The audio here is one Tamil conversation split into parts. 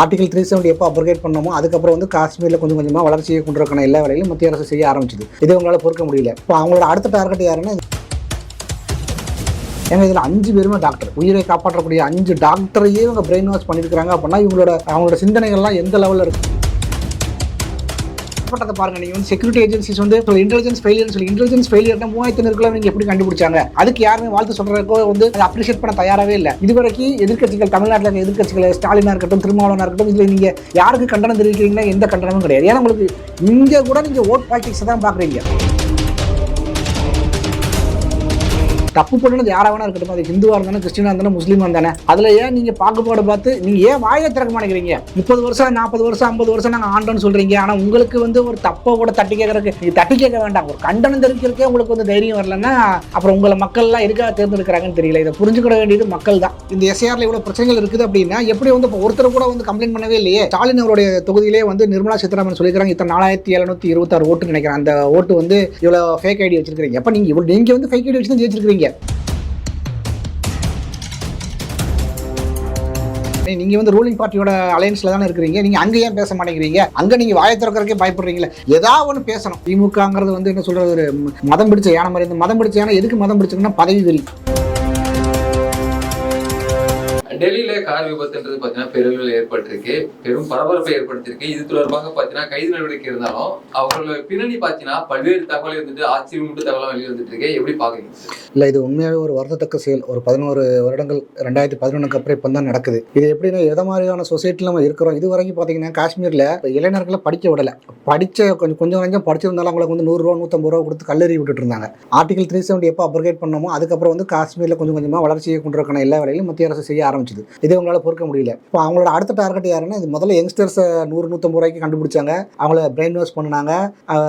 ஆர்டிகல் த்ரீ செவன்டி எப்போ அப்ரகேட் பண்ணமோ அதுக்கப்புறம் வந்து காஷ்மீரில் கொஞ்சம் கொஞ்சமாக வளர்ச்சியை கொண்டிருக்கான எல்லா வேலையிலும் மத்திய அரசு செய்ய ஆரம்பிச்சது. இதை உங்களால் பொறுக்க முடியல. இப்போ அவங்களோட அடுத்த டார்கெட் யாருன்னா ஏன்னா இதில் அஞ்சு பேருமே டாக்டர் உயிரை காப்பாற்றக்கூடிய அஞ்சு டாக்டரையே இவங்க பிரெயின் வாஷ் பண்ணியிருக்காங்க அப்படின்னா இவங்களோட அவங்களோட சிந்தனைகள்லாம் எந்த லெவலில் இருக்குது பட்டத்தை பாருங்க. நீங்க வந்து செக்யூரிட்டி ஏஜென்சிஸ் வந்து இன்டெலிஜென்ஸ் ஃபெயிலியர் சொல்லி இன்டெலிஜென்ஸ் ஃபெயிலியர்னா மூவாயிரத்தி இருக்கலாம் நீங்க எப்படி கண்டுபிடிச்சாங்க? அதுக்கு யாருமே வாழ்த்து சொல்றதுக்கோ வந்து அதை அப்ரிஷியேட் பண்ண தயாராகவே இல்லை. இதுவரைக்கும் எதிர்க்கட்சிகள் தமிழ்நாட்டில் இருக்க எதிர்க்கட்சிகள் ஸ்டாலினா இருக்கட்டும் திருமாவளவனா இருக்கட்டும் இதுல நீங்க யாருக்கு கண்டனம் தெரிவிக்கிறீங்களா எந்த கண்டனமும் கிடையாது. ஏன்னா உங்களுக்கு இங்க கூட நீங்க ஓட் பாலிடிக்ஸ் தான் பாக்குறீங்க தப்பு பண்ணினது யாரா வேணா இருக்கட்டும். அது ஹிந்துவா இருந்தாலும் கிறிஸ்டினா இருந்தாலும் முஸ்லீமா இருந்தானே அதுல ஏன் நீங்க பாகுபாடு பார்த்து நீங்க ஏன் வாயை திறக்க மாட்டேங்கிறீங்க? முப்பது வருஷம் நாற்பது வருஷம் ஐம்பது வருஷம் நாங்க ஆண்டோன்னு சொல்றீங்க. ஆனா உங்களுக்கு வந்து ஒரு தப்பை கூட தட்டி கேட்கறதுக்கு நீங்க தட்டி கேட்க வேண்டாம். ஒரு கண்டனம் தெரிவிக்கிறதுக்கே உங்களுக்கு வந்து தைரியம் வரலன்னா அப்புறம் உங்களை மக்கள் எல்லாம் எதுக்காக தேர்ந்தெடுக்கிறாங்கன்னு தெரியல. இதை புரிஞ்சுக்கிட வேண்டியது மக்கள் தான். இந்த எஸ்ஆர்ல இவ்வளவு பிரச்சனைகள் இருக்குது அப்படின்னா எப்படி வந்து இப்போ ஒருத்தர் கூட வந்து கம்ப்ளைண்ட் பண்ணவே இல்லையே? ஸ்டாலின் அவருடைய தொகுதியிலே வந்து நிர்மலா சீதாராமன் சொல்லிக்கிறாங்க இத்தனை நாலாயிரத்தி எழுநூத்தி இருபத்தாறு ஓட்டு நினைக்கிறேன். அந்த ஓட்டு வந்து இவ்வளவு ஃபேக் ஐடி வச்சிருக்கீங்க அப்ப நீங்க இவ்வளவு நீங்க வந்து ஃபேக் ஐடி வச்சு தான் ஜெயிச்சிருக்கீங்க நீ- நீங்க வந்து ரூலிங் பார்ட்டியோட அலையன்ஸ்ல தானே இருக்கிறீங்க. நீங்க அங்க ஏன் பேச மாட்டேங்கிறீங்க? அங்க நீங்க வாய திறக்கறதுக்கே பயப்படுறீங்களா. ஏதாவது ஒன்று பேசணும். திமுகங்கிறது வந்து என்ன சொல்றது ஒரு மதம் பிடிச்ச யானை மாதிரி இந்த மதம் பிடிச்ச யானை எதுக்கு மதம் பிடிச்சதுன்னா பதவி வெறி. டெல்லியில கார் விபத்துன்றது பாத்தீங்கன்னா பெருவில் ஏற்பட்டிருக்கு. பெரும் பரபரப்பை ஏற்படுத்தியிருக்கு. இது தொடர்பாக பாத்தீங்கன்னா கைது நடவடிக்கை இருந்தாலும் அவங்களோட பின்னணி பாத்தீங்கன்னா பல்வேறு தகவல் இருந்துட்டு ஆச்சரியமூட்டு தகவலாம் வெளியே வந்துட்டு இருக்கு எப்படி பாக்குறீங்க இல்லை இது உண்மையாகவே ஒரு வருத்தத்தக்க செயல். ஒரு பதினோரு வருடங்கள் ரெண்டாயிரத்தி பதினொன்றுக்கு அப்புறம் இப்போ தான் நடக்குது. இது எப்படின்னா எதை மாதிரியான சொசைட்டியில் நம்ம இருக்கிறோம்? இது வரைக்கும் பார்த்தீங்கன்னா காஷ்மீரில் இளைஞர்களை படிக்க விடலை. படித்த கொஞ்சம் கொஞ்சம் கொஞ்சம் படிச்சிருந்தாலும் அவங்களுக்கு வந்து நூறுரூவா நூற்றம்பது ரூபா கொடுத்து கல்லறி விட்டுட்டு இருந்தாங்க. ஆர்டிகல் த்ரீ செவன்டி எப்போ அப்ரகேட் பண்ணோமோ அதுக்கப்புறம் வந்து காஷ்மீரில் கொஞ்சம் கொஞ்சமாக வளர்ச்சியை கொண்டு எல்லா வேலையிலும் மத்திய அரசு செய்ய ஆரம்பிச்சது இதை அவங்களால பொறுக்க முடியல. இப்போ அவங்களோட அடுத்த டார்கெட் யாருன்னா இது முதல்ல யங்ஸ்டர்ஸை நூறு நூற்றம்பது ரூபாய்க்கு கண்டுபிடிச்சாங்க. அவங்கள பிரெயின் வாஷ் பண்ணாங்க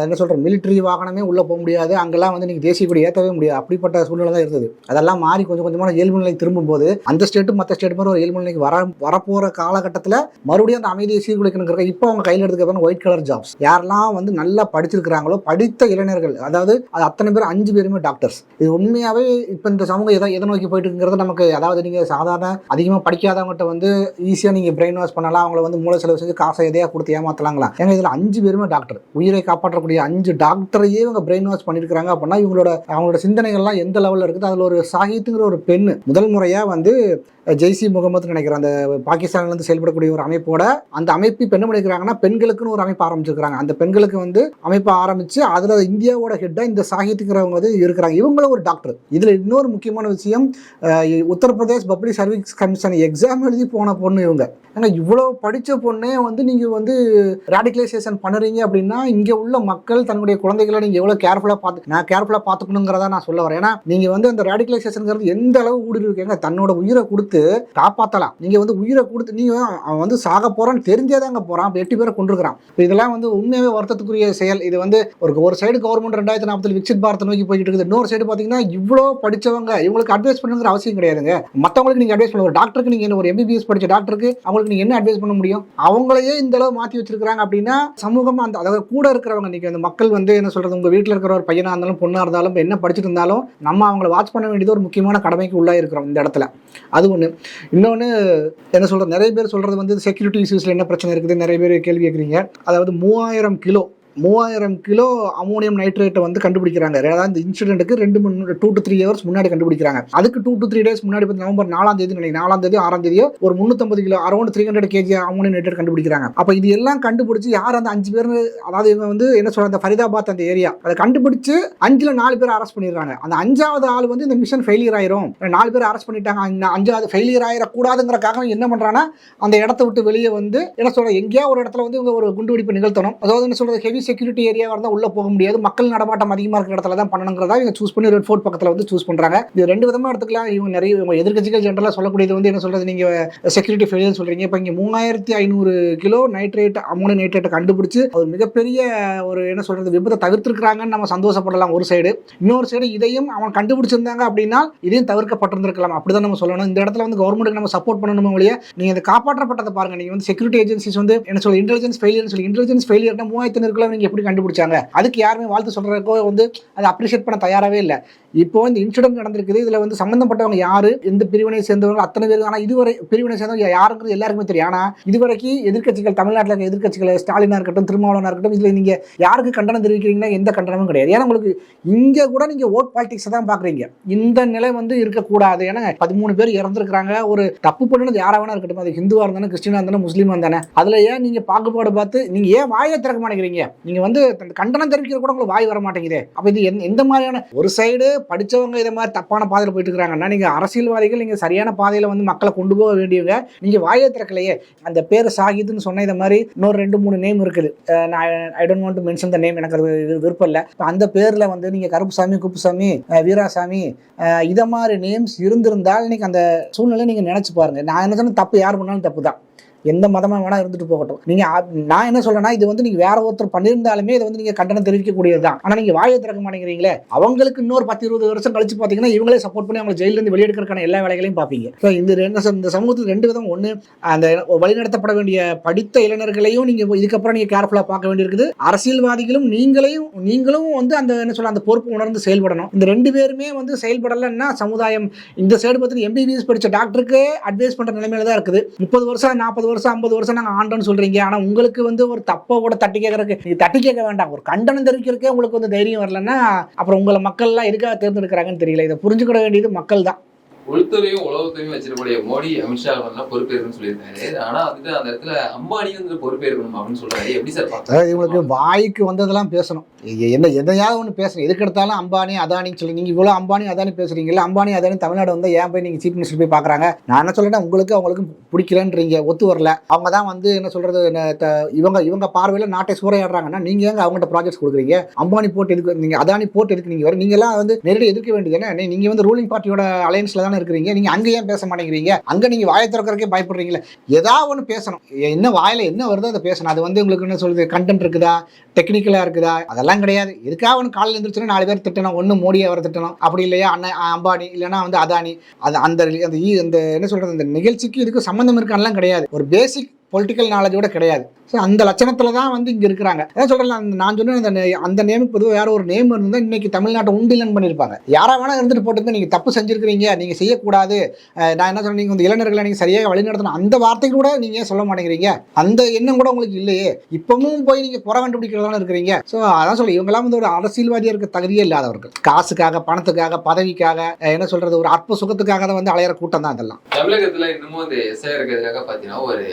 என்ன சொல்கிற மிலிட்ரி வாகனமே உள்ளே போக முடியாது. அங்கெல்லாம் வந்து நீங்கள் தேசிய கொடி ஏற்றவே முடியாது. அப்படிப்பட்ட சூழ்நிலை தான் இருந்தது. அதெல்லாம் மாறி கொஞ்சம் கொஞ்சமான இயல்பு நிலை திரும்பும்போது அந்த ஸ்டேட்டும் மற்ற ஸ்டேட் மாதிரி ஒரு இயல்பு நிலைக்கு வர வரப்போகிற காலகட்டத்தில் மறுபடியும் அந்த அமைதியை சீர்குலைக்கணுங்கிற இப்போ அவங்க கையில் எடுத்துக்க ஒயிட் கலர் ஜாப்ஸ் யாரெல்லாம் வந்து நல்லா படிச்சிருக்கிறாங்களோ படித்த இளைஞர்கள் அதாவது அது அத்தனை பேர் அஞ்சு பேருமே டாக்டர்ஸ் இது உண்மையாகவே இப்போ இந்த சமூகம் எதை எதை நோக்கி போயிட்டு இருக்கிறது நமக்கு அதாவது நீங்கள் சாதாரண அதிகமாக படிக்காதவங்ககிட்ட வந்து ஈஸியாக நீங்கள் பிரெயின் வாஷ் பண்ணலாம். அவங்கள வந்து மூளை செலவு செஞ்சு காசை எதையாக கொடுத்து ஏமாத்தலாங்களா? ஏங்க இதில் அஞ்சு பேருமே டாக்டர் உயிரை காப்பாற்றக்கூடிய அஞ்சு டாக்டரையே இவங்க பிரெயின் வாஷ் பண்ணியிருக்காங்க அப்படின்னா இவங்களோட அவங்களோட சிந்தனைகள்லாம் எந்த லெவலில் இருக்குது அதில் ஒரு சாகித்துங்கிற ஒரு பெண் முதல் முறையாக வந்து ஜெய்சி முகமதுன்னு நினைக்கிறேன். அந்த பாகிஸ்தான்லேருந்து செயல்படக்கூடிய ஒரு அமைப்போட அந்த அமைப்பு இப்போ என்ன பண்ணிக்கிறாங்கன்னா பெண்களுக்குன்னு ஒரு அமைப்பு ஆரம்பிச்சிருக்காங்க அந்த பெண்களுக்கு வந்து அமைப்பு ஆரம்பித்து அதில் இந்தியாவோட ஹெட்டாக இந்த சாகித்துங்கிறவங்க வந்து இருக்கிறாங்க. இவங்களும் ஒரு டாக்டர் இதில் இன்னொரு முக்கியமான விஷயம் Uttar Pradesh public service commission exam எழுதி போன பொண்ணு இவங்க. ஏன்னா இவ்வளோ படித்த பொண்ணே வந்து நீங்கள் வந்து ரேடிகலைசேஷன் பண்ணுறீங்க அப்படின்னா இங்கே உள்ள மக்கள் தன்னுடைய குழந்தைகளை நீங்கள் எவ்வளோ கேர்ஃபுல்லாக பார்த்து நான் கேர்ஃபுல்லாக பார்த்துக்கணுங்கிறத நான் சொல்ல வரேன். ஏன்னா நீங்கள் வந்து அந்த ரேடிகலைசேஷனுங்கிறது எந்த அளவு ஊடுருவி இருக்கீங்க? தன்னோட உயிரை கொடுத்து காப்பாற்றலாம் நீங்கள் வந்து உயிரை கொடுத்து நீங்கள் அவன் வந்து சாக போகிறான்னு தெரிஞ்சே தாங்க போகிறான் இப்போ எட்டு பேரை கொண்டிருக்கிறான் இப்போ இதெல்லாம் வந்து உண்மையாகவே வருத்தத்துக்குரிய செயல். இது வந்து ஒரு ஒரு சைடு கவர்மெண்ட் ரெண்டாயிரத்தி நாற்பத்தில் விக்சித் பாரத் நோக்கி போய்கிட்டு இருக்குது. இன்னொரு சைடு பார்த்தீங்கன்னா இவ்வளோ படித்தவங்க இவங்களுக்கு அட்வைஸ் பண்ணுங்கிற அவசியம் கிடையாதுங்க. மற்றவங்களுக்கு நீங்கள் அட்வைஸ் பண்ண டாக்டருக்கு நீங்கள் என்ன ஒரு எம்பிபிஎஸ் படிச்ச டாக்டருக்கு அவங்களுக்கு நீங்கள் என்ன அட்வைஸ் பண்ண முடியும்? அவங்களையே இந்த அளவு மாற்றி வச்சிருக்காங்க அப்படின்னா சமூகம் அந்த அதாவது கூட இருக்கிறவங்க நீங்கள் அந்த மக்கள் வந்து என்ன சொல்றது உங்கள் வீட்டில் இருக்கிற ஒரு பையனாக இருந்தாலும் பொண்ணாக இருந்தாலும் என்ன படிச்சுட்டு இருந்தாலும் நம்ம அவங்கள வாட்ச் பண்ண வேண்டியது ஒரு முக்கியமான கடமைக்கு உள்ளாக இருக்கிறோம் இந்த இடத்துல. அது ஒன்று இன்னொன்று என்ன சொல்கிறது நிறைய பேர் சொல்கிறது வந்து செக்யூரிட்டி இஷ்யூஸில் என்ன பிரச்சனை இருக்குது நிறைய பேர் கேள்வி கேட்குறீங்க அதாவது மூவாயிரம் கிலோ மூவாயிரம் கிலோ அமோனியம் நைட்ரேட்டை வந்து கண்டுபிடிக்கிறாங்க. அதாவது இந்த இன்சிடென்ட்டுக்கு ரெண்டு மூணு டூ டு த்ரீ ஹவர்ஸ் முன்னாடி கண்டுபிடிக்கிறாங்க. அதுக்கு டூ டு த்ரீ டேஸ் முன்னாடி பார்த்து நவம்பர் நாலாம் தேதி நினைக்கிறேன். நாலாம் தேதி ஆறாம் தேதியோ ஒரு முந்நூற்றம்பது kilo around three hundred KG ammonium nitrate கண்டுபிடிக்கிறாங்க. அப்போ இது எல்லாம் கண்டுபிடிச்சி யார் அந்த அஞ்சு பேர் அதாவது இவங்க வந்து என்ன சொல்ற அந்த ஃபரிதாபாத் அந்த ஏரியா அதை கண்டுபிடிச்சு அஞ்சுல நாலு பேர் அரெஸ்ட் பண்ணிடுறாங்க. அந்த அஞ்சாவது ஆள் வந்து இந்த மிஷன் ஃபெயிலியர் ஆயிரும். நாலு பேர் அரெஸ்ட் பண்ணிட்டாங்க. அஞ்சாவது ஃபெயிலியர் ஆயிடக்கூடாதுங்கிறக்காக என்ன பண்ணுறாங்கன்னா அந்த இடத்த விட்டு வெளியே வந்து என்ன சொல்ற எங்கேயா ஒரு இடத்துல வந்து இவங்க ஒரு குண்டுவெடிப்பு நிகழ்த்தணும். அதாவது என்ன சொல்றது ஹெவி செக்யூரிட்டி ஏரியாவாக இருந்தால் உள்ளே போக முடியாது. மக்கள் நடமாட்டம் அதிகமாக இருக்கிற இடத்துல தான் பண்ணணுங்கிறதா இவங்க சூஸ் பண்ணி ரெட் ஃபோர்ட் பக்கத்தில் வந்து சூஸ் பண்ணுறாங்க இது ரெண்டு விதமாக எடுத்துக்கலாம். இவங்க நிறைய இவங்க எதிர்க்கட்சிகள் ஜென்ரலாக சொல்லக்கூடியது வந்து என்ன சொல்கிறது நீங்கள் செக்யூரிட்டி ஃபெயிலியர் சொல்கிறீங்க இப்போ இங்கே மூவாயிரத்தி ஐநூறு கிலோ நைட்ரேட் அமோனியம் நைட்ரேட்டை கண்டுபிடிச்சி அது மிகப்பெரிய ஒரு என்ன சொல்கிறது விபத்தை தவிர்த்திருக்கிறாங்கன்னு நம்ம சந்தோஷப்படலாம் ஒரு சைடு இன்னொரு சைடு இதையும் அவன் கண்டுபிடிச்சிருந்தாங்க அப்படின்னா இதையும் தவிர்க்கப்பட்டிருந்திருக்கலாம். அப்படிதான் நம்ம சொல்லணும். இந்த இடத்துல வந்து கவர்மெண்ட்டுக்கு நம்ம சப்போர்ட் பண்ணணும் ஒழிய நீங்கள் அதை காப்பாற்றப்பட்டதை பாருங்க. நீங்க வந்து செக்யூரிட்டி ஏஜென்சிஸ் வந்து என்ன சொல்ல இன்டெலிஜென்ஸ் ஃபெயிலியர்னு சொல்லி இன்டெலிஜென்ஸ் ஃபெயிலியர்னா மூவாயிரத்தி கிலோ இவங்க எப்படி கண்டுபிடிச்சாங்க? அதுக்கு யாருமே வாழ்த்து சொல்றதுக்கோ வந்து அதை அப்ரிஷியேட் பண்ண தயாராகவே இல்லை. இப்போ இந்த இன்சிடென்ட் நடந்திருக்குது. இதுல வந்து சம்பந்தப்பட்டவங்க யாரு? எந்த பிரிவினை சேர்ந்தவங்க? அத்தனை பேர் ஆனா இதுவரை பிரிவினை சேர்ந்தவங்க யாருங்கிறது எல்லாருக்குமே தெரியும். ஆனா இதுவரைக்கும் எதிர்க்கட்சிகள் தமிழ்நாட்டில் இருக்க எதிர்க்கட்சிகள் ஸ்டாலினா இருக்கட்டும் திருமாவளவனா இருக்கட்டும் இதுல நீங்க யாருக்கு கண்டனம் தெரிவிக்கிறீங்கன்னா எந்த கண்டனமும் கிடையாது. ஏன்னா உங்களுக்கு இங்க கூட நீங்க ஓட் பாலிடிக்ஸ் தான் பாக்குறீங்க. இந்த நிலை வந்து இருக்கக்கூடாது. ஏன்னா பதிமூணு பேர் இறந்துருக்காங்க ஒரு தப்பு பண்ணுனது யாரா வேணா இருக்கட்டும். அது ஹிந்துவா இருந்தானே கிறிஸ்டினா இருந்தானே முஸ்லீமா இருந்தானே அதுல ஏன் நீங்க பாகுபாடு பார்த்து நீங்க ஏன் வாயை திறக்க மாட்டேங்கிறீங்க? நீங்க வந்து கண்டனம் தெரிவிக்கிற கூட உங்களுக்கு வாய் வர மாட்டேங்குது. அப்ப இது எந்த மாதிரியான ஒரு சைடு படிச்சவங்க இதை மாதிரி தப்பான பாதையில் போயிட்டு இருக்கிறாங்கன்னா நீங்கள் அரசியல்வாதிகள் நீங்கள் சரியான பாதையில் வந்து மக்களை கொண்டு போக வேண்டியவங்க நீங்கள் வாயை திறக்கலையே. அந்த பேர் சாகித்னு சொன்ன இதை மாதிரி இன்னொரு ரெண்டு மூணு நேம் இருக்குது. நான் I don't want to mention the name எனக்கு அது வி- விருப்பம் இல்லை. அந்த பேரில் வந்து நீங்கள் கருப்புசாமி குப்புசாமி வீராசாமி இதை மாதிரி நேம்ஸ் இருந்திருந்தால் இன்னைக்கு அந்த சூழ்நிலை நீங்கள் நினச்சி பாருங்கள் நான் என்ன சொன்னால் தப்பு யார் பண்ணாலும் தப்பு தான் எந்த மதமாக வேணால் இருந்துட்டு போகட்டும். நீங்கள் நான் என்ன சொல்றேன்னா இது வந்து நீங்கள் வேற ஒருத்தர் பண்ணியிருந்தாலுமே இதை வந்து நீங்கள் கண்டனம் தெரிவிக்கக்கூடியது தான் ஆனால் நீங்கள் வாயை திறக்க மாட்டேங்கிறீங்களே அவங்களுக்கு இன்னொரு பத்து இருபது வருஷம் கழிச்சு பார்த்தீங்கன்னா இவங்களே சப்போர்ட் பண்ணி அவங்க ஜெயிலிருந்து வெளியெடுக்கிறக்கான எல்லா வேலைகளையும் பார்ப்பீங்க ஸோ இந்த ரெண்டு இந்த சமூகத்தில் ரெண்டு விதம். ஒன்று அந்த வழிநடத்தப்பட வேண்டிய படித்த இளைஞர்களையும் நீங்கள் இதுக்கப்புறம் நீங்கள் கேர்ஃபுல்லாக பார்க்க வேண்டியிருக்குது. அரசியல்வாதிகளும் நீங்களையும் நீங்களும் வந்து அந்த என்ன சொல்ல அந்த பொறுப்பு உணர்ந்து செயல்படணும். இந்த ரெண்டு பேருமே வந்து செயல்படலைன்னா சமுதாயம் இந்த சைடு பார்த்து எம்பிபிஎஸ் படித்த டாக்டருக்கு அட்வைஸ் பண்ணுற நிலைமையில தான் இருக்குது. முப்பது வருஷம் நாற்பது வருஷம் வருஷம் ஐம்பது வருஷம் நாங்கள் ஆண்டோன்னு சொல்றீங்க. ஆனா உங்களுக்கு வந்து ஒரு தப்பை கூட தட்டி கேட்கறதுக்கு நீ தட்டி கேட்க வேண்டாம். ஒரு கண்டனம் தெரிவிக்கிறதுக்கே உங்களுக்கு வந்து தைரியம் வரலன்னா அப்புறம் உங்களை மக்கள்லாம் எதுக்காக தேர்ந்தெடுக்கிறாங்கன்னு தெரியல. இதை புரிஞ்சுக்கிட வேண்டியது மக்கள் தான் உள்துறையும் உளவுத்துறையும் வச்சிருக்கக்கூடிய மோடி அமித்ஷா அவர்கள்லாம் பொறுப்பேற்கணும்னு சொல்லியிருக்காரு. ஆனா வந்துட்டு அந்த இடத்துல அம்பானி வந்து பொறுப்பேற்கணும் அப்படின்னு சொல்றாரு. எப்படி சார் பார்த்தா அதாவது இவங்களுக்கு வாய்க்கு வந்ததெல்லாம் பேசணும். என்ன எதையாவது ஒன்று பேசணும். எதுக்கு எடுத்தாலும் அம்பானி அதானின்னு சொல்லி நீங்கள் இவ்வளோ அம்பானி அதானி பேசுறீங்கல்ல அம்பானி அதானி தமிழ்நாடு வந்து ஏன் போய் நீங்கள் சீஃப் மினிஸ்டர் போய் பார்க்குறாங்க? நான் என்ன சொல்றேன்னா உங்களுக்கு அவங்களுக்கு பிடிக்கலன்றீங்க ஒத்து வரல. அவங்க தான் வந்து என்ன சொல்றது இவங்க இவங்க பார்வையில் நாட்டை சூறையாடுறாங்கன்னா நீங்கள் எங்க அவங்கள்ட்ட ப்ராஜெக்ட்ஸ் கொடுக்குறீங்க? அம்பானி போட்டு எதுக்கு நீங்கள் அதானி போட்டு எதுக்கு நீங்கள் வர? நீங்களாம் வந்து நேரடி எதிர்க்க வேண்டியது என்ன நீங்கள் வந்து ரூலிங் பார்ட்டியோட அலையன்ஸில் தானே இருக்கிறீங்க நீங்கள் அங்கே ஏன் பேச மாட்டேங்கிறீங்க? அங்கே நீங்கள் வாயை திறக்கிறக்கே பயப்படுறீங்களே? ஏதாவது ஒன்று பேசணும். என்ன வாயில என்ன வருதோ அதை பேசணும். அது வந்து உங்களுக்கு என்ன சொல்றது கண்டென்ட் இருக்குதா? டெக்னிக்கலாக இருக்குதா? அதெல்லாம் கிடையாது. எதுக்காக ஒன்று காலையில் எழுந்திரிச்சுன்னா நாலு பேர் திட்டணும் ஒன்று மோடி அவர் திட்டணும். அப்படி இல்லையா? அண்ணன் அம்பானி இல்லைன்னா வந்து அதானி. அது அந்த அந்த அந்த என்ன சொல்றது அந்த நிகழ்ச்சிக்கு இதுக்கு சம்மந்தம் இருக்கான்லாம் கிடையாது. ஒரு பேசிக் பொலிட்டிக்கல் நாலேஜோட கிடையாது. ஸோ அந்த லட்சணத்தில் தான் வந்து இங்கே இருக்கிறாங்க. அதான் சொல்கிறேன் நான் சொன்னேன் அந்த அந்த நேமுக்கு பொதுவாக வேறு ஒரு நேம் இருந்தால் இன்றைக்கி தமிழ்நாட்டை உண்டிலன் பண்ணியிருப்பாங்க யாராக வேணால் இருந்துட்டு போட்டு நீங்கள் தப்பு செஞ்சுருக்கிறீங்க நீங்கள் செய்யக்கூடாது. நான் என்ன சொல்றேன் நீங்கள் வந்து இளைஞர்களை நீங்கள் சரியாக வழிநடத்தணும் அந்த வார்த்தை கூட நீங்கள் ஏன் சொல்ல மாட்டேங்கிறீங்க? அந்த எண்ணம் கூட உங்களுக்கு இல்லையே. இப்பவும் போய் நீங்கள் குறை கண்டுபிடிக்கிறதான இருக்கிறீங்க. ஸோ அதான் சொல்ல இவங்கெல்லாம் வந்து ஒரு அரசியல்வாதியாக இருக்க தகுதியே இல்லாதவர்கள். காசுக்காக பணத்துக்காக பதவிக்காக என்ன சொல்கிறது ஒரு அற்ப சுகத்துக்காக தான் வந்து அலையிற கூட்டம் தான் இதெல்லாம் தமிழகத்தில் இன்னமும் வந்து எஸ்ஐஆருக்கு இருக்கிறதுக்காக பார்த்தீங்கன்னா ஒரு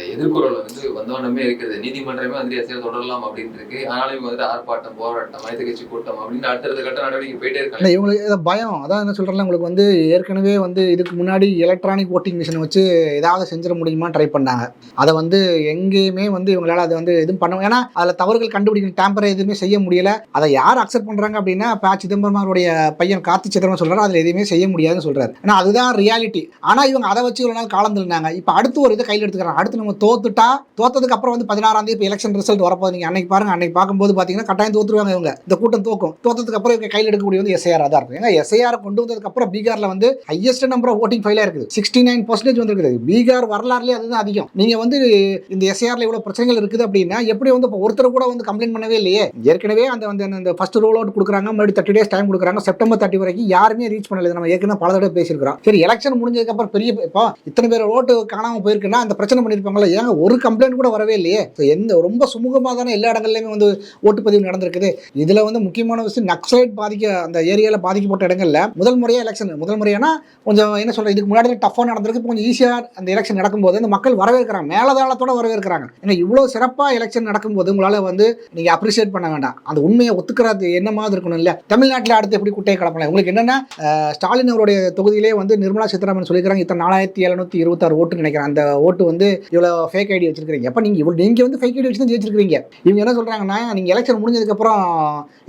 எதிர்குரல் வந்து வந்தோடனே இருக்குது. நீதிமன்றமே வந்து எஸ்ஐஆர் தொடரலாம் அப்படின்னு இருக்கு ஆனாலும் இவங்க வந்து ஆர்ப்பாட்டம் போராட்டம் அனைத்து கட்சி கூட்டம் அப்படின்னு அடுத்தடுத்த கட்ட நடவடிக்கை போயிட்டே இருக்காங்க. இவங்களுக்கு பயம். அதான் என்ன சொல்றேன் உங்களுக்கு வந்து ஏற்கனவே வந்து இதுக்கு முன்னாடி எலக்ட்ரானிக் ஓட்டிங் மிஷின் வச்சு ஏதாவது செஞ்சிட முடியுமா ட்ரை பண்ணாங்க. அதை வந்து எங்கேயுமே வந்து இவங்களால அதை வந்து எதுவும் பண்ண ஏன்னா அதில் தவறுகள் கண்டுபிடிக்கணும். டேம்பர் எதுவுமே செய்ய முடியல. அதை யார் அக்செப்ட் பண்ணுறாங்க அப்படின்னா ப. சிதம்பரம் அவருடைய பையன் கார்த்தி சிதம்பரம் சொல்கிறாரு அதில் எதுவுமே செய்ய முடியாதுன்னு சொல்கிறாரு ஏன்னா அதுதான் ரியாலிட்டி ஆனால் இவங்க அதை வச்சு இவ்வளோ நாள் காலம் தள்ளினாங்க இப்போ அடுத்து ஒரு இதை கையில் எடுத்துக்கிறாங்க. அடுத்து நம்ம தோத்துட்டா தோத்ததுக்கு அப்புறம் வந்து பதினாறாம் தேதி இப்போ எலெக்ஷன் ரிசல்ட் வரப்போது நீங்கள் அன்னைக்கு பாருங்க அன்னைக்கு பார்க்கும்போது பார்த்தீங்கன்னா கட்டாயம் தோத்துருவாங்க இவங்க. இந்த கூட்டம் தோக்கும். தோத்ததுக்கு அப்புறம் இவங்க கையில் எடுக்கக்கூடிய வந்து எஸ்ஐஆர் தான் இருக்கும் ஏன்னா எஸ்ஐஆர் கொண்டு வந்ததுக்கு அப்புறம் பீகார்ல வந்து ஹையஸ்ட் நம்பர் ஆஃப் ஓட்டிங் ஃபைலாக இருக்குது. சிக்ஸ்டி நைன் பர்சன்டேஜ் வந்துருக்குது. பீகார் வரலாறுலேயே அதுதான் அதிகம். நீங்க வந்து இந்த எஸ்ஐஆர்ல இவ்வளவு பிரச்சனைகள் இருக்குது அப்படின்னா எப்படி வந்து இப்போ ஒருத்தர் கூட வந்து கம்ப்ளைண்ட் பண்ணவே இல்லையே? ஏற்கனவே அந்த வந்து அந்த ஃபர்ஸ்ட் ரோல் அவுட் கொடுக்குறாங்க மறுபடியும் தேர்ட்டி டேஸ் டைம் கொடுக்குறாங்க. செப்டம்பர் தேர்ட்டி வரைக்கும் யாருமே ரீச் பண்ணல. நம்ம ஏற்கனவே பல தடவை பேசியிருக்கிறோம். சரி எலெக்ஷன் முடிஞ்சதுக்கு அப்புறம் பெரிய இப்போ இத்தனை பேர் ஓட்டு காணாம போயிருக்குன்னா அந்த பிரச்சனை பண்ணியிருப்பாங்களா ஏங்க ஒரு கம்ப்ளைண்ட் கூட வரவே இல்லையே. So, எந்த ரொம்ப சுமூகமாக தானே எல்லா இடங்கள்லையுமே வந்து ஓட்டுப்பதிவு நடந்திருக்குது. இதில் வந்து முக்கியமான விஷயம் நக்சலைட் பாதிக்க அந்த ஏரியாவில் பாதிக்கப்பட்ட இடங்களில் முதல் முறையாக எலெக்ஷன் முதல் முறையானா கொஞ்சம் என்ன சொல்கிறது இதுக்கு முன்னாடி டஃப்பாக நடந்திருக்கு கொஞ்சம் ஈஸியாக அந்த எலெக்ஷன் நடக்கும்போது அந்த மக்கள் வரவேற்கிறாங்க. மேலதாளத்தோட வரவேற்கிறாங்க. ஏன்னா இவ்வளோ சிறப்பாக எலெக்ஷன் நடக்கும்போது உங்களால் வந்து நீங்கள் அப்ரிஷியேட் பண்ண வேண்டாம். அந்த உண்மையை ஒத்துக்கிறது என்ன மாதிரி இருக்கணும் இல்லை. தமிழ்நாட்டில் அடுத்து எப்படி குட்டையை கிளப்பலாம் உங்களுக்கு என்னென்னா ஸ்டாலின் அவருடைய தொகுதியிலே வந்து நிர்மலா சீதாராமன் சொல்லிக்கிறாங்க இத்தனை நாலாயிரத்தி எழுநூத்தி இருபத்தாறு ஓட்டு நினைக்கிறேன். அந்த ஓட்டு வந்து இவ்வளோ ஃபேக் ஐடி வச்சிருக்கீங்க அப்ப நீங்கள் இவ்வளோ நீங்கள் வந்து ஃபேக் ஐடி வச்சு தான் ஜெயிச்சிருக்கீங்க இவங்க என்ன சொல்கிறாங்கன்னா நீங்கள் எலெக்ஷன் முடிஞ்சதுக்கப்புறம்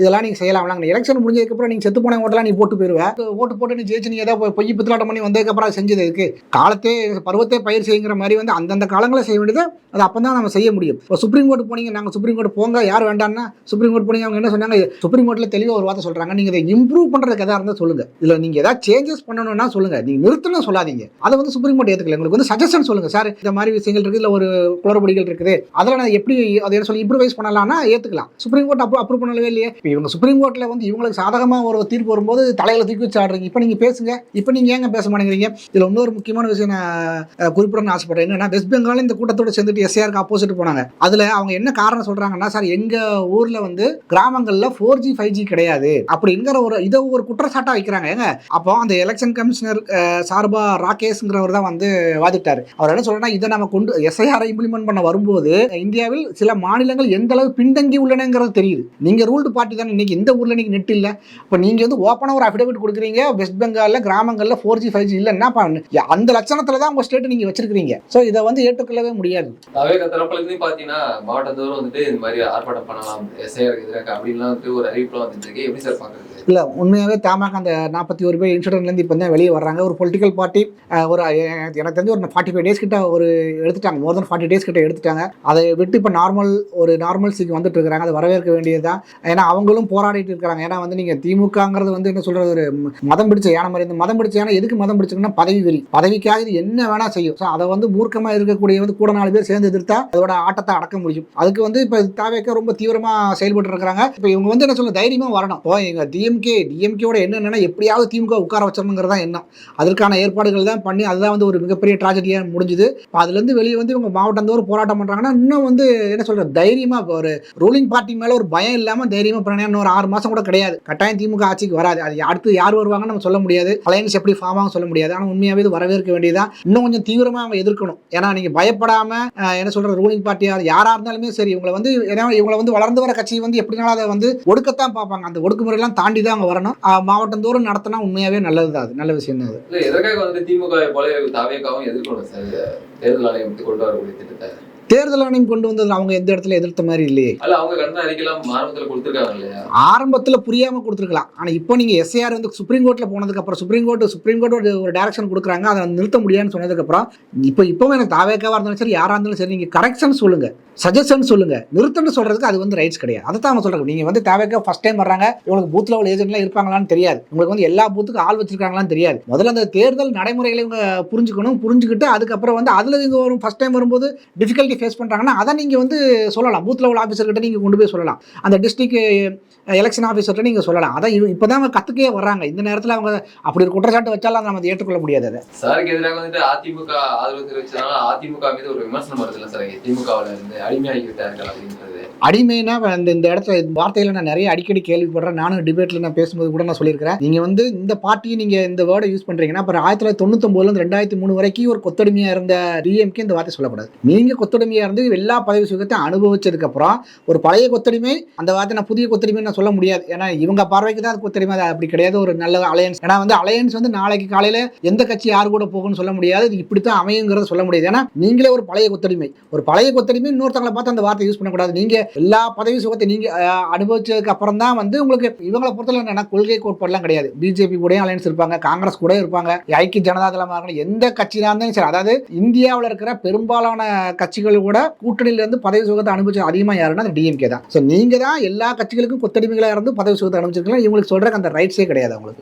இதெல்லாம் நீங்கள் செய்யலாம் எலெக்ஷன் முடிஞ்சதுக்கப்புறம் நீங்கள் செத்து போன ஓட்டெல்லாம் நீ போட்டு போயிருவ. ஓட்டு போட்டு நீ ஜெயிச்சு நீ ஏதாவது பொய் பித்தலாட்டம் பண்ணி வந்ததுக்கப்புறம் அது செஞ்சது இருக்கு காலத்தே பருவத்தே பயிர் செய்யுங்கிற மாதிரி வந்து அந்தந்த காலங்களில் செய்ய வேண்டியது அது அப்போ தான் நம்ம செய்ய முடியும். இப்போ சுப்ரீம் கோர்ட் போனீங்க நாங்கள் சுப்ரீம் கோர்ட் போங்க யார் வேண்டாம்னா சுப்ரீம் கோர்ட் போனீங்க அவங்க என்ன சொன்னாங்க? சுப்ரீம் கோர்ட்டில் தெளிவாக ஒரு வார்த்தை சொல்கிறாங்க நீங்கள் இதை இம்ப்ரூவ் பண்ணுறதுக்கு எதாக இருந்தால் சொல்லுங்கள் இதில் நீங்கள் ஏதாவது சேஞ்சஸ் பண்ணணும்னா சொல்லுங்கள் நீங்கள் நிறுத்தணும் சொல்லாதீங்க. அதை வந்து சுப்ரீம் கோர்ட் ஏற்றுக்கல உங்களுக்கு வந்து சஜஷன் சொல்லுங்கள் சார் இந்த மாதிரி விஷயங்கள் இருக்குது. இல்லை ஒரு குளறுபடிகள் இருக்குது. அதெல்லாம் நான் எப்படி அதை என்ன சொல்லி இம்ப்ரூவைஸ் பண்ணலாம்னா ஏற்றுக்கலாம் சுப்ரீம் கோர்ட் அப்ரூவ் அப்ரூவ் பண்ணவே இல்லையே. இவங்க சுப்ரீம் கோர்ட்டில் வந்து இவங்களுக்கு சாதகமாக ஒரு தீர்ப்பு வரும்போது தலையில தூக்கி வச்சு ஆடுறீங்க. இப்போ நீங்கள் பேசுங்க. இப்போ நீங்கள் ஏங்க பேச மாட்டேங்கிறீங்க? இதில் இன்னொரு முக்கியமான விஷயம் நான் குறிப்பிடணும்னு ஆசைப்படுறேன். என்னன்னா வெஸ்ட் பெங்கால் இந்த கூட்டத்தோட சேர்ந்துட்டு எஸ்ஆருக்கு ஆப்போசிட் போனாங்க. அதில் அவங்க என்ன காரணம் சொல்கிறாங்கன்னா சார் எங்கள் ஊரில் வந்து கிராமங்களில் ஃபோர் ஜி ஃபைவ் ஜி கிடையாது. அப்படிங்கிற ஒரு இதை ஒரு குற்றச்சாட்டாக வைக்கிறாங்க. ஏங்க அப்போ அந்த எலெக்ஷன் கமிஷனர் சார்பா ராகேஷ்ங்கிறவர் தான் வந்து வாதிட்டார். அவர் என்ன சொல்றேன்னா இதை நம்ம கொண்டு எஸ்ஐஆர் இம்ப்ளிமெண்ட் பண்ண வரும்போது இந்தியாவில் சில மாநிலங்கள் எந்த அளவு பின்தங்கி உள்ளனங்கிறது தெரியுது. நீங்க ரூல்டு பார்ட்டி தானே இன்னைக்கு இந்த ஊர்ல இன்னைக்கு நெட் இல்ல. இப்போ நீங்க வந்து ஓப்பனாக ஒரு அஃபிடவிட் கொடுக்குறீங்க வெஸ்ட் பெங்கால்ல கிராமங்கள்ல ஃபோர் ஜி ஃபைவ் ஜி இல்லைன்னா அந்த லட்சணத்துல தான் உங்க ஸ்டேட் நீங்க வச்சிருக்கீங்க ஸோ இதை வந்து ஏற்றுக்கொள்ளவே முடியாது. அவைக தரப்புல இருந்து பாத்தீங்கன்னா மாவட்டந்தோறும் வந்துட்டு இந்த மாதிரி ஆர்ப்பாட்டம் பண்ணலாம் எஸ்ஐஆர் எதிராக அப்படின்லாம் வந்துட்டு ஒரு அறிவிப்புலாம் வந்துட்டு எப்படி சார் பாக்குறது? இல்ல உண்மையாவே தமாக அந்த நாற்பத்தி ஒரு பேர் இன்சிடென்ட்லேருந்து இப்போ தான் வெளியே வர்றாங்க. ஒரு பொலிட்டிக்கல் பார்ட்டி ஒரு எனக்கு தெரிஞ்சு ஒரு ஃபார்ட்டி ஃபைவ் டேஸ் கிட்ட ஒரு எடுத்துட்டாங்க. மோர் தென் ஃபார்ட்டி டேஸ் கிட்ட எடுத்துட்டாங்க. அதை விட்டு இப்போ நார்மல் ஒரு நார்மல்சிக்கு வந்துட்டு இருக்கிறாங்க. அதை வரவேற்க வேண்டியது தான் ஏன்னா அவங்களும் போராடிட்டு இருக்கிறாங்க ஏன்னா வந்து நீங்கள் திமுகங்கிறது வந்து என்ன சொல்கிறது ஒரு மதம் பிடிச்ச யானை மாதிரி. இந்த மதம் பிடிச்ச யானை எதுக்கு மதம் பிடிச்சிங்கன்னா பதவி வெறி பதவிக்காக இது என்ன வேணால் செய்யும். ஸோ அதை வந்து மூர்க்கமாக இருக்கக்கூடிய வந்து கூட நாலு பேர் சேர்ந்து எதிர்த்தா அதோட ஆட்டத்தை அடக்க முடியும். அதுக்கு வந்து இப்போ தாவேக்க ரொம்ப தீவிரமாக செயல்பட்டு இருக்கிறாங்க. இப்போ இவங்க வந்து என்ன சொல்ல தைரியமாக வரணும். இப்போ எங்கள் டிஎம்கே டிஎம்கேவோட என்னென்னா எப்படியாவது திமுக உட்கார வச்சிடணுங்கிறதா எண்ணம். அதற்கான ஏற்பாடுகள் தான் பண்ணி அதுதான் வந்து ஒரு மிகப்பெரிய ட்ராஜடியாக முடிஞ்சுது. இப்போ அதுலேருந்து வெளியே வந்து இவங்க மாவட்டந்தோறும் போராட்டம் பண்ணுறாங்கன்னா இன்னும் வந்து என்ன சொல்கிறது தைரியமாக ஒரு ரூலிங் பார்ட்டி மேலே ஒரு பயம் இல்லாமல் தைரியமாக பிரணயம் இன்னும் ஒரு ஆறு மாதம் கூட கிடையாது. கட்டாயம் திமுக ஆட்சிக்கு வராது. அது அடுத்து யார் வருவாங்கன்னு நம்ம சொல்ல முடியாது. அலையன்ஸ் எப்படி ஃபார்ம் ஆகும் சொல்ல முடியாது. ஆனால் உண்மையாகவே இது வரவேற்க வேண்டியதான் இன்னும் கொஞ்சம் தீவிரமாக அவங்க எதிர்க்கணும். ஏன்னா நீங்கள் பயப்படாமல் என்ன சொல்கிற ரூலிங் பார்ட்டியாக யாராக இருந்தாலுமே சரி இவங்களை வந்து ஏன்னா இவங்களை வந்து வளர்ந்து வர கட்சி வந்து எப்படினாலும் அதை வந்து ஒடுக்கத்தான் பார்ப்பாங்க. அந்த ஒடுக்குமுறையெல்லாம் தாண்டி தான் அவங்க வரணும். மாவட்டந்தோறும் மாவட்டம் தோறும் நடத்தினா உண்மையாகவே நல்லது தான் அது நல்ல விஷயம் தான் அது எதற்காக திமுக போல தாவேக்காவும் எதிர்க்கணும் சார்? தேர்தல் ஆணையத்துக்கு கொண்டு வரக்கூடிய திட்டத்தை. தேர்தல் ஆணையம் கொண்டு வந்தது அவங்க எந்த இடத்துல எதிர்த்த மாதிரி இல்லையே. அல்ல அவங்க கடந்த அறிக்கைலாம் ஆரம்பத்துல கொடுத்துருக்காங்க இல்லையா? ஆரம்பத்தில் புரியாம கொடுத்துருக்கலாம். ஆனால் இப்போ நீங்கள் எஸ்ஏஆர் வந்து சுப்ரீம் கோர்ட்டில் போனதுக்கப்புறம் சுப்ரீம் கோர்ட் சுப்ரீம் கோர்ட் ஒரு டைரக்ஷன் கொடுக்குறாங்க. அதை நிறுத்த முடியாதுன்னு சொன்னதுக்கப்புறம் இப்போ இப்போவும் எனக்கு தாவேக்காவாக இருந்தாலும் சரி யாராக இருந்தாலும் சரி நீங்கள் கரெக்ஷன் சொல்லுங்க. சஜஷன் சொல்லுங்க. நிறுத்தம்னு சொல்றதுக்கு அது வந்து ரைட்ஸ் கிடையாது. அதை தான் அவங்க சொல்றாங்க. நீங்கள் வந்து தேவைக்கு ஃபர்ஸ்ட் டைம் வர்றாங்க. இவங்களுக்கு பூத் லெவல் ஏஜென்ட்லாம் இருப்பாங்களான்னு தெரியாது. உங்களுக்கு வந்து எல்லா பூத்துக்கும் ஆள் வச்சிருக்காங்களான்னு தெரியாது. முதல்ல அந்த தேர்தல் நடைமுறைகளை இவங்க புரிஞ்சுக்கணும். புரிஞ்சுக்கிட்டு அதுக்கப்புறம் வந்து அதில் இவங்க வரும் ஃபர்ஸ்ட் டைம் வரும்போது டிஃபிகல்ட்டி ஃபேஸ் பண்ணுறாங்கன்னா அதை நீங்கள் வந்து சொல்லலாம். பூத் லெவல் ஆஃபீஸர்கிட்ட நீங்கள் கொண்டு போய் சொல்லலாம். அந்த டிஸ்ட்ரிக்ட் எலெக்ஷன் ஆஃபீஸர்கிட்ட நீங்கள் சொல்லலாம். அதான் இவ- இப்பதான் அவங்க கற்றுக்கே வர்றாங்க. இந்த நேரத்தில் அவங்க அப்படி ஒரு குற்றச்சாட்டு வச்சாலும் நம்ம அதை ஏற்றுக்கொள்ள முடியாது அதை. சாருக்கு எதிராக வந்துட்டு அதிமுக ஆதரவு தெரிவிச்சதுனால அதிமுக மீது ஒரு விமர்சனம் வருது இல்லை சார் திமுகவில் இருந்து அடிமையாகி அப்படின்றது. அடிமைனா அந்த இந்த இடத்துல இந்த வார்த்தையில நான் நிறைய அடிக்கடி கேள்விப்படுறேன். நானும் டிபேட்ல நான் பேசும்போது கூட நான் சொல்லியிருக்கிறேன். நீங்க வந்து இந்த பார்ட்டியை நீங்க இந்த வேர்டை யூஸ் பண்றீங்கன்னா அப்புறம் ஆயிரத்தி தொள்ளாயிரத்தி தொண்ணூத்தொன்பதுல இருந்து ரெண்டாயிரத்தி மூணு வரைக்கும் ஒரு கொத்தடிமையா இருந்த டிஎம்கே இந்த வார்த்தை சொல்லக்கூடாது நீங்க கொத்தடிமையா இருந்து எல்லா பதவி சுகத்தையும் அனுபவிச்சதுக்கு அப்புறம் ஒரு பழைய கொத்தடிமை அந்த வார்த்தை நான் புதிய கொத்தடிமை நான் சொல்ல முடியாது. ஏன்னா இவங்க பார்வைக்கு தான் கொத்தடிமை அது அப்படி கிடையாது. ஒரு நல்ல அலையன்ஸ் ஏன்னா வந்து அலையன்ஸ் வந்து நாளைக்கு காலையில எந்த கட்சி யார் கூட போகும்னு சொல்ல முடியாது. இது இப்படித்தான் அமையுங்கிறத சொல்ல முடியாது. ஏன்னா நீங்களே ஒரு பழைய கொத்தடிமை. ஒரு பழைய கொத்தடிமை இன்னொரு ஒருத்தவங்களை பார்த்து அந்த வார்த்தை யூஸ் பண்ணக்கூடாது. நீங்க எல்லா பதவி சுகத்தை நீங்க அனுபவிச்சதுக்கு அப்புறம் தான் வந்து உங்களுக்கு இவங்களை பொறுத்தவரை என்னன்னா கொள்கை கோட்பாடுலாம் கிடையாது. பிஜேபி கூட அலையன்ஸ் இருப்பாங்க காங்கிரஸ் கூட இருப்பாங்க ஐக்கிய ஜனதா தளமாக இருக்கணும் எந்த கட்சியாக இருந்தாலும் சரி. அதாவது இந்தியாவில் இருக்கிற பெரும்பாலான கட்சிகள் கூட கூட்டணியில இருந்து பதவி சுகத்தை அனுபவிச்சது அதிகமாக யாருன்னா அது டிஎம்கே தான். ஸோ நீங்க தான் எல்லா கட்சிகளுக்கும் கொத்தடிமைகளாக இருந்து பதவி சுகத்தை அனுப்பிச்சிருக்கலாம் இவங்களுக்கு சொல்றதுக்கு அந்த ரைட்ஸே கிடையாது அவங்களுக்கு.